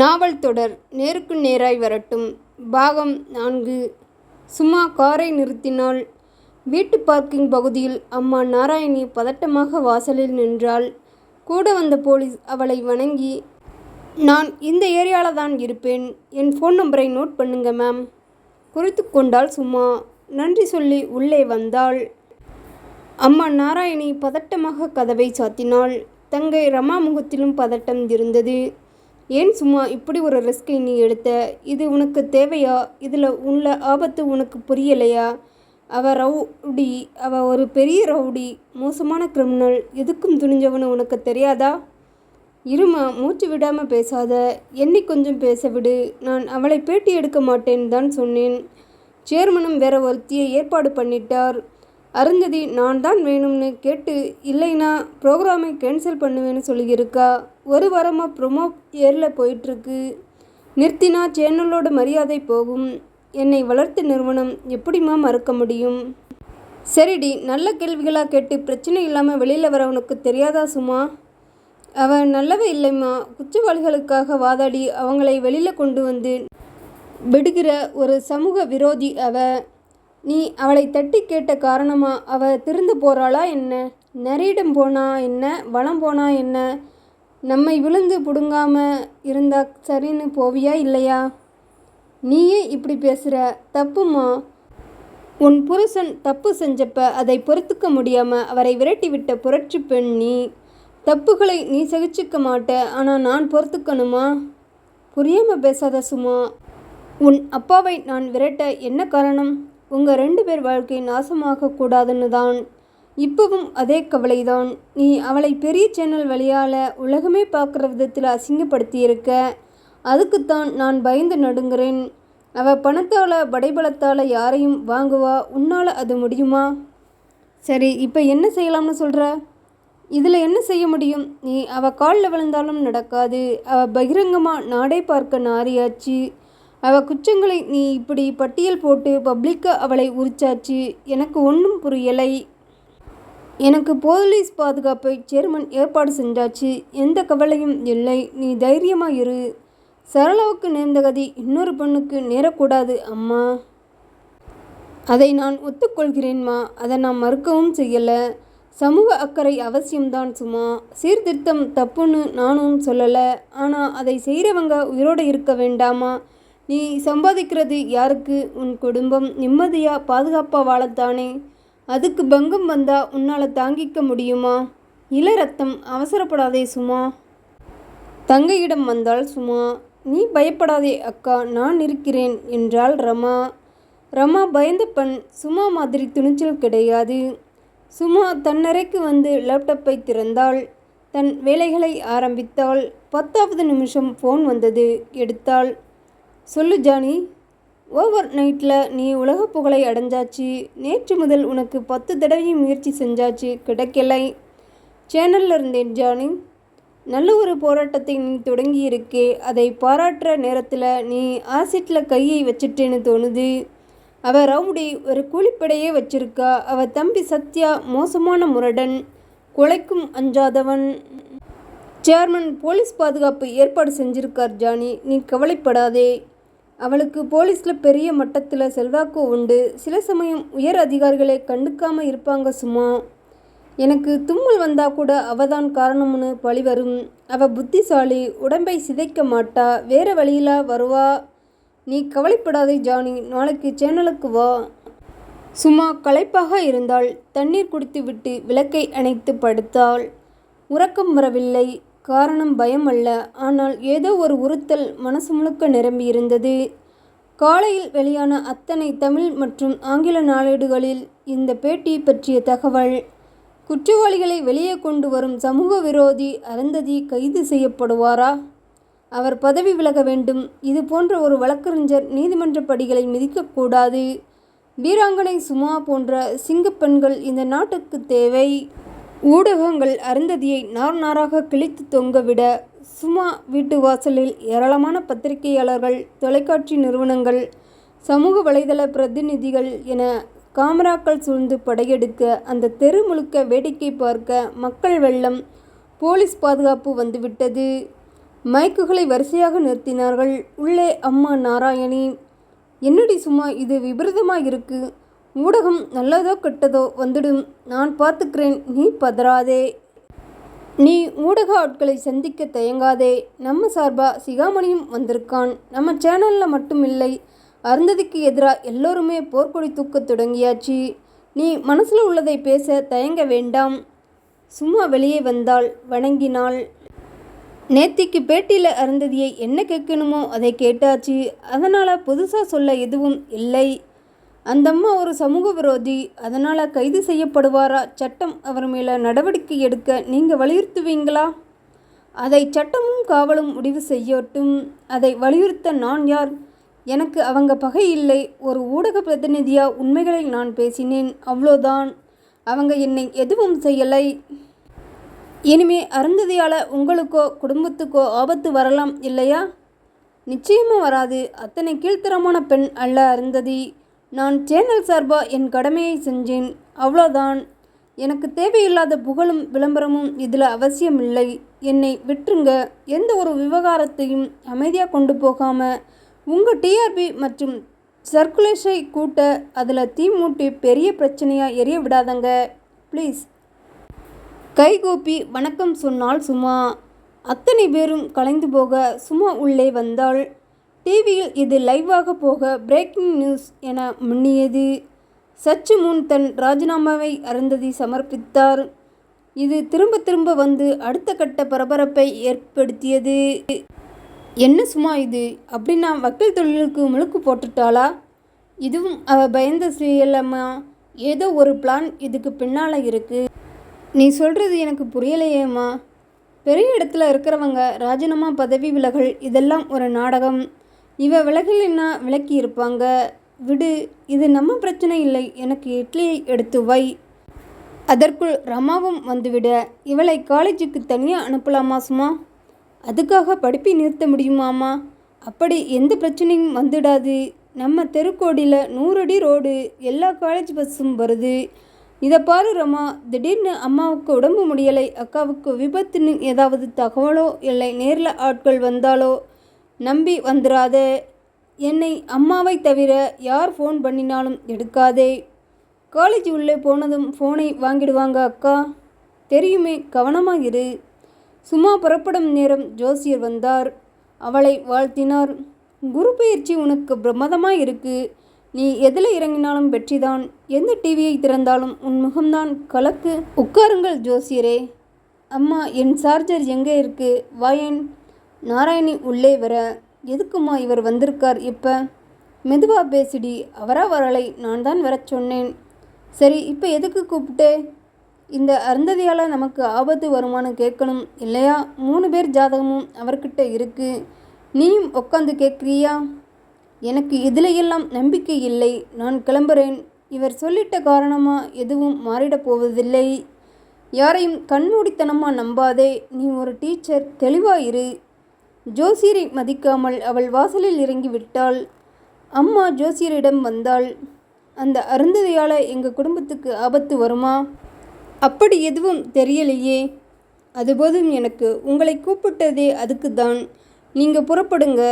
நாவல் தொடர் நேருக்கு நேராய் வரட்டும். பாகம் நான்கு. சும்மா காரை நிறுத்தினாள் வீட்டு பார்க்கிங் பகுதியில் அம்மா நாராயணி பதட்டமாக வாசலில் நின்றாள். கூட வந்த போலீஸ் அவளை வணங்கி நான் இந்த ஏரியாவில் தான் இருப்பேன். என் ஃபோன் நம்பரை நோட் பண்ணுங்க மேம் குறித்து கொண்டாள் சும்மா. நன்றி சொல்லி உள்ளே வந்தாள். அம்மா நாராயணி பதட்டமாக கதவை சாத்தினாள். தங்கை ரமா முகத்திலும் பதட்டம் இருந்தது. ஏன் சும்மா இப்படி ஒரு ரிஸ்கை நீ எடுத்த? இது உனக்கு தேவையா? இதில் உள்ள ஆபத்து உனக்கு புரியலையா? அவ ரவுடி அவ ஒரு பெரிய ரவுடி மோசமான கிரிமினல் எதுக்கும் துணிஞ்சவனு உனக்கு தெரியாதா? இருமா மூச்சு விடாமல் பேசாத. என்னை கொஞ்சம் பேச விடு. நான் அவளை பேட்டி எடுக்க மாட்டேன் தான் சொன்னேன். சேர்மனும் வேற ஒருத்தியை ஏற்பாடு பண்ணிட்டார். அருந்ததி நான் தான் வேணும்னு கேட்டு இல்லைனா ப்ரோக்ராமை கேன்சல் பண்ணுவேன்னு சொல்லியிருக்கா? ஒரு வாரமாக ப்ரொமோ ஏரில் போயிட்டுருக்கு. நிறுத்தினா சேனலோட மரியாதை போகும். என்னை வளர்த்த நிறுவனம் எப்படிம்மா மறுக்க முடியும்? சரிடி நல்ல கேள்விகளாக கேட்டு பிரச்சனை இல்லாமல் வெளியில் வர உனக்கு தெரியாதா சும்மா அவன் நல்லவே இல்லைம்மா. குச்சவாளிகளுக்காக வாதாடி அவங்களை வெளியில் கொண்டு வந்து விடுகிற ஒரு சமூக விரோதி அவ. நீ அவளை தட்டி கேட்ட காரணமா அவ திருந்து போகிறாளா என்ன? நரியிடம் போனா என்ன? வளம் போனா என்ன? நம்மை விழுந்து பிடுங்காம இருந்தா சரின்னு போவியா இல்லையா? நீயே இப்படி பேசுகிற தப்புமா? உன் புருஷன் தப்பு செஞ்சப்ப அதை பொறுத்துக்க முடியாமல் அவரை விரட்டிவிட்ட புரட்சி பெண் நீ. தப்புகளை நீ சகிச்சுக்க மாட்ட ஆனால் நான் பொறுத்துக்கணுமா? புரியாமல் பேசாத சும்மா உன் அப்பாவை நான் விரட்ட என்ன காரணம்? உங்கள் ரெண்டு பேர் வாழ்க்கை நாசமாக கூடாதுன்னு தான் இப்பவும் அதே கவலைதான். நீ அவளை பெரிய சேனல் வழியால் உலகமே பார்க்குற விதத்தில் அசிங்கப்படுத்தியிருக்க. அதுக்குத்தான் நான் பயந்து நடுங்கிறேன். அவ பணத்தால் படைபலத்தால் யாரையும் வாங்குவா? உன்னால் அது முடியுமா? சரி இப்போ என்ன செய்யலாம்னு சொல்கிற இதில் என்ன செய்ய முடியும்? நீ அவள் காலில் விழுந்தாலும் நடக்காது. அவள் பகிரங்கமாக நாடே பார்க்க நாரியாச்சு. அவ குற்றங்களை நீ இப்படி பட்டியல் போட்டு பப்ளிக்காக அவளை உரிச்சாச்சு. எனக்கு ஒன்றும் புரியலை. எனக்கு போலீஸ் பாதுகாப்பை சேர்மன் ஏற்பாடு செஞ்சாச்சு. எந்த கவலையும் இல்லை. நீ தைரியமாக இரு. சரளாவுக்கு நேர்ந்த கதி இன்னொரு பெண்ணுக்கு நேரக்கூடாது அம்மா. அதை நான் ஒத்துக்கொள்கிறேன்மா அதை நான் மறுக்கவும் செய்யலை. சமூக அக்கறை அவசியம்தான் சும்மா. சீர்திருத்தம் தப்புன்னு நானும் சொல்லலை. ஆனால் அதை செய்கிறவங்க உயிரோடு இருக்க வேண்டாமா? நீ சம்பாதிக்கிறது யாருக்கு? உன் குடும்பம் நிம்மதியாக பாதுகாப்பாக வாழத்தானே? அதுக்கு பங்கம் வந்தால் உன்னால் தாங்கிக்க முடியுமா? இள ரத்தம் அவசரப்படாதே சுமா. தங்கையிடம் வந்தால் சுமா. நீ பயப்படாதே அக்கா நான் இருக்கிறேன் என்றாள் ரமா. ரமா பயந்த பெண் சுமா மாதிரி துணிச்சல் கிடையாது. சுமா தன்னறைக்கு வந்து லேப்டாப்பை திறந்தாள். தன் வேலைகளை ஆரம்பித்தாள். பத்தாவது நிமிஷம் ஃபோன் வந்தது. எடுத்தாள். சொல்லு ஜானி. ஓவர் நைட்டில் நீ உலக புகழை அடைஞ்சாச்சு. நேற்று முதல் உனக்கு பத்து தடவையும் முயற்சி செஞ்சாச்சு. கிடைக்கலை. சேனலில் இருந்தேன் ஜானி. நல்ல ஒரு போராட்டத்தை நீ தொடங்கியிருக்கே. அதை பாராட்டுற நேரத்தில் நீ ஆசிட்டில் கையை வச்சிட்டேன்னு தோணுது. அவ ரவுடி ஒரு கூலிப்படையே வச்சிருக்கா. அவ தம்பி சத்யா மோசமான முரடன். கொலைக்கும் அஞ்சாதவன். சேர்மன் போலீஸ் பாதுகாப்பு ஏற்பாடு செஞ்சிருக்கார் ஜானி. நீ கவலைப்படாதே. அவளுக்கு போலீஸில் பெரிய மட்டத்தில் செல்வாக்கு உண்டு. சில சமயம் உயர் அதிகாரிகளை கண்டுக்காமல் இருப்பாங்க சும்மா. எனக்கு தும்மல் வந்தா கூட அவதான் காரணம்னு பழி வரும். அவ புத்திசாலி உடம்பை சிதைக்க மாட்டா. வேற வழியில வருவா? நீ கவலைப்படாதே ஜானி நாளைக்கு சேனலுக்கு வா. சும்மா களைப்பாக இருந்தால் தண்ணீர் குடித்துவிட்டு விளக்கை அணைத்து படுத்தாள். உறக்கம் வரவில்லை. காரணம் பயம் அல்ல. ஆனால் ஏதோ ஒரு உறுத்தல் மனசு முழுக்க நிரம்பி இருந்தது. காலையில் வெளியான அத்தனை தமிழ் மற்றும் ஆங்கில நாளேடுகளில் இந்த பேட்டி பற்றிய தகவல் குற்றவாளிகளை வெளியே கொண்டு வரும் சமூக விரோதி அருந்ததி கைது செய்யப்படுவாரா? அவர் பதவி விலக வேண்டும். இது போன்ற ஒரு வழக்கறிஞர் நீதிமன்ற படிகளை மிதிக்கக்கூடாது வீராங்கனை சுமா போன்ற சிங்கப்பெண்கள் இந்த நாட்டுக்கு தேவை. ஊடகங்கள் அருந்ததியை நார் நாராக கிழித்து தொங்கவிட சுமா வீட்டு வாசலில் ஏராளமான பத்திரிகையாளர்கள் தொலைக்காட்சி நிறுவனங்கள் சமூக வலைதள பிரதிநிதிகள் என காமராக்கள் சூழ்ந்து படையெடுக்க அந்த தெரு முழுக்க வேடிக்கை பார்க்க மக்கள் வெள்ளம் போலீஸ் பாதுகாப்பு வந்துவிட்டது. மைக்குகளை வரிசையாக நிறுத்தினார்கள். உள்ளே அம்மா நாராயணி என்னடி சும்மா இது விபரீதமாக இருக்குது ஊடகம் நல்லதோ கெட்டதோ வந்துடும். நான் பார்த்துக்கிறேன் நீ பதறாதே. நீ ஊடக ஆட்களை சந்திக்க தயங்காதே. நம்ம சார்பாக சிகாமணியும் வந்திருக்கான். நம்ம சேனலில் மட்டும் இல்லை அருந்ததிக்கு எதிராக எல்லோருமே போர்க்கொடி தூக்க தொடங்கியாச்சு. நீ மனசில் உள்ளதை பேச தயங்க வேண்டாம். சும்மா வெளியே வந்தாள் வணங்கினாள் நேத்திக்கு பேட்டியில் அருந்ததியை என்ன கேட்கணுமோ அதை கேட்டாச்சு. அதனால் புதுசாக சொல்ல எதுவும் இல்லை. அந்தம்மா ஒரு சமூக விரோதி. அதனால் கைது செய்யப்படுவாரா? சட்டம் அவர் மேலே நடவடிக்கை எடுக்க நீங்கள் வலியுறுத்துவீங்களா? அதை சட்டமும் காவலும் முடிவு செய்யட்டும். அதை வலியுறுத்த நான் யார்? எனக்கு அவங்க பகை இல்லை. ஒரு ஊடக பிரதிநிதியாக உண்மைகளை நான் பேசினேன். அவ்வளோதான். அவங்க என்னை எதுவும் செய்யலை. இனிமே அருந்ததியால் உங்களுக்கோ குடும்பத்துக்கோ ஆபத்து வரலாம் இல்லையா? நிச்சயமாக வராது. அத்தனை கீழ்த்தரமான பெண் அல்ல அருந்ததி. நான் சேனல் சார்பாக என் கடமையை செஞ்சேன். அவ்வளோதான் எனக்கு தேவையில்லாத புகழும் விளம்பரமும் இதில் அவசியமில்லை. என்னை விட்டுருங்க. எந்த ஒரு விவகாரத்தையும் அமைதியாக கொண்டு போகாமல் உங்கள் டிஆர்பி மற்றும் சர்க்குலேஷை கூட்ட அதில் தீ மூட்டி பெரிய பிரச்சனையாக எரிய விடாதங்க. ப்ளீஸ். கைகூப்பி வணக்கம் சொன்னால் சும்மா. அத்தனை பேரும் கலைந்து போக சும்மா உள்ளே வந்தாள் டிவியில் இது லைவாக போக பிரேக்கிங் நியூஸ் என முன்னியது. சற்று முன் தன் ராஜினாமாவை அருந்ததி சமர்ப்பித்தார். இது திரும்ப திரும்ப வந்து அடுத்த கட்ட பரபரப்பை ஏற்படுத்தியது. என்ன சும்மா இது? அப்படின்னா வக்கீல் தொழிலுக்கு முழுக்கு போட்டுட்டாளா? இதுவும் அவ பயந்த செய்யலம்மா ஏதோ ஒரு பிளான் இதுக்கு பின்னால் இருக்குது நீ சொல்கிறது எனக்கு புரியலையேம்மா? பெரிய இடத்துல இருக்கிறவங்க ராஜினாமா பதவி விலகல் இதெல்லாம் ஒரு நாடகம். இவ விலகலைன்னா விலக்கி இருப்பாங்க? விடு இது நம்ம பிரச்சனை இல்லை. எனக்கு இட்லியை எடுத்து வை. அதற்குள் ரமாவும் வந்துவிட இவளை காலேஜுக்கு தனியாக அனுப்பலாமா சும்மா அதுக்காக படிப்பை நிறுத்த முடியுமாமா? அப்படி எந்த பிரச்சனையும் வந்துடாது. நம்ம தெருக்கோடியில் நூறடி ரோடு எல்லா காலேஜ் பஸ்ஸும் வருது. இதை பாரு ரமா திடீர்னு அம்மாவுக்கு உடம்பு முடியலை அக்காவுக்கு விபத்துன்னு ஏதாவது தகவலோ இல்லை நேரில் ஆட்கள் வந்தாலோ? நம்பி வந்துடாதே என்னை அம்மாவை தவிர யார் ஃபோன் பண்ணினாலும் எடுக்காதே. காலேஜ் உள்ளே போனதும் ஃபோனை வாங்கிடுவாங்க அக்கா. தெரியுமே கவனமாக இரு. சும்மா புறப்படும் நேரம் ஜோசியர் வந்தார். அவளை வாழ்த்தினார். குரு பயிற்சி உனக்கு பிரமாதமாக இருக்கு. நீ எதில் இறங்கினாலும் வெற்றிதான். எந்த டிவியை திறந்தாலும் உன் முகம்தான் கலக்கு. உட்காருங்கள் ஜோசியரே. அம்மா என் சார்ஜர் எங்கே இருக்கு? வாயன். நாராயணி உள்ளே வர எதுக்குமா இவர் வந்திருக்கார் இப்போ? மெதுவா பேசிடி அவரா வரலை நான் தான் வரச் சொன்னேன். சரி இப்போ எதுக்கு கூப்பிட்டே? இந்த அருந்ததியால் நமக்கு ஆபத்து வருமானு கேட்கணும் இல்லையா? மூணு பேர் ஜாதகமும் அவர்கிட்ட இருக்கு. நீயும் உட்காந்து கேட்குறியா? எனக்கு இதிலையெல்லாம் நம்பிக்கை இல்லை. நான் கிளம்புறேன். இவர் சொல்லிட்ட காரணமாக எதுவும் மாறிடப் போவதில்லை. யாரையும் கண்மூடித்தனமாக நம்பாதே. நீ ஒரு டீச்சர் தெளிவாயிரு ஜோசியரை மதிக்காமல் அவள் வாசலில் இறங்கி விட்டாள் அம்மா ஜோசியரிடம் வந்தாள். அந்த அருந்ததியால் எங்கள் குடும்பத்துக்கு ஆபத்து வருமா? அப்படி எதுவும் தெரியலையே. அதுபோதும் எனக்கு உங்களை கூப்பிட்டதே அதுக்கு தான் நீங்கள் புறப்படுங்க.